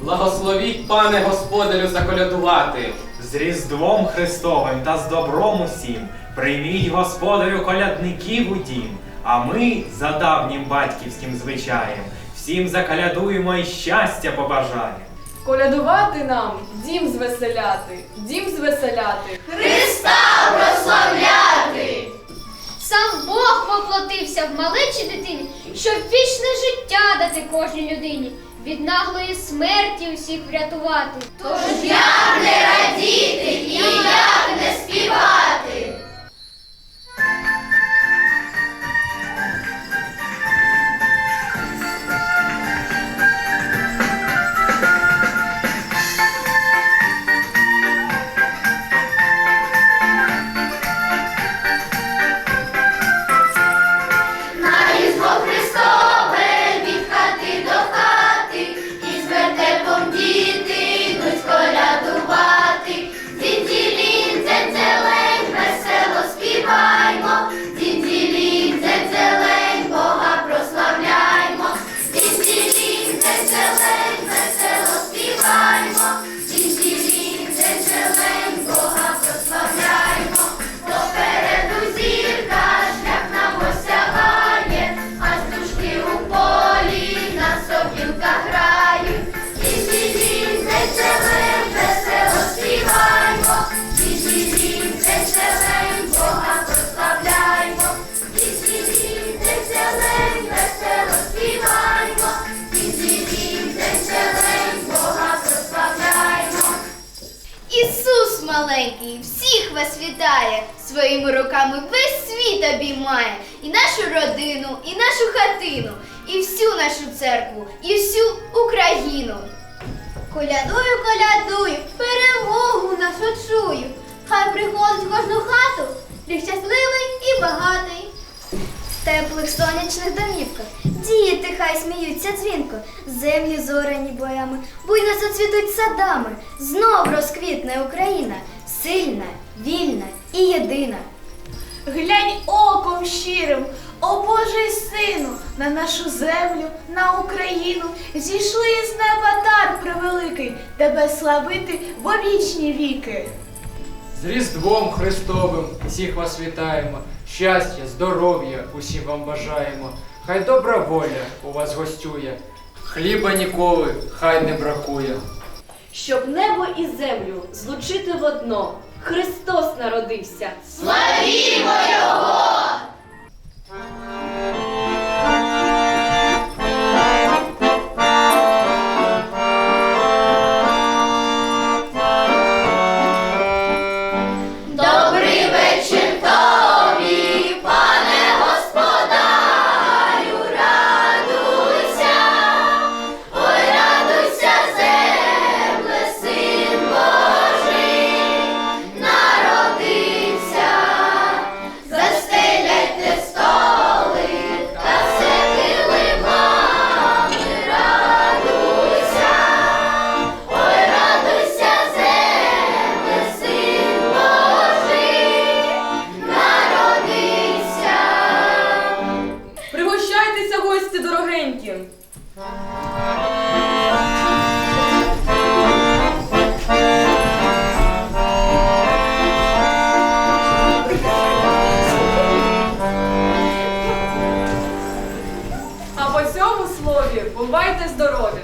Благословіть, пане господарю, заколядувати. З Різдвом Христовим та з добром усім прийміть господарю колядників у дім, а ми за давнім батьківським звичаєм всім заколядуємо і щастя побажаємо. Колядувати нам, дім звеселяти, дім звеселяти. Сам Бог воплотився в малечій дитині, щоб вічне життя дати кожній людині, від наглої смерті усіх врятувати. Тож як не радіти until I маленький всіх вас вітає, своїми руками весь світ обіймає, і нашу родину, і нашу хатину, і всю нашу церкву, і всю Україну. Колядую, колядую, перемогу нашу чую. Хай приходить в кожну хату, рік щасливий і багатий. В теплих сонячних домівках діти хай сміються дзвінко, землі зоряні боями, буйно зацвітуть садами, знов розквітне Україна, сильна, вільна і єдина. Глянь оком щирим, о Божий сину, на нашу землю, на Україну. Зійшли з неба дар превеликий, тебе славити во вічні віки. З Різдвом Христовим всіх вас вітаємо. Щастя, здоров'я усім вам бажаємо. Хай добра воля у вас гостює. Хліба ніколи хай не бракує. Щоб небо і землю злучити в одно. Христос народився. Добрий гості. А по цьому слові бувайте здорові!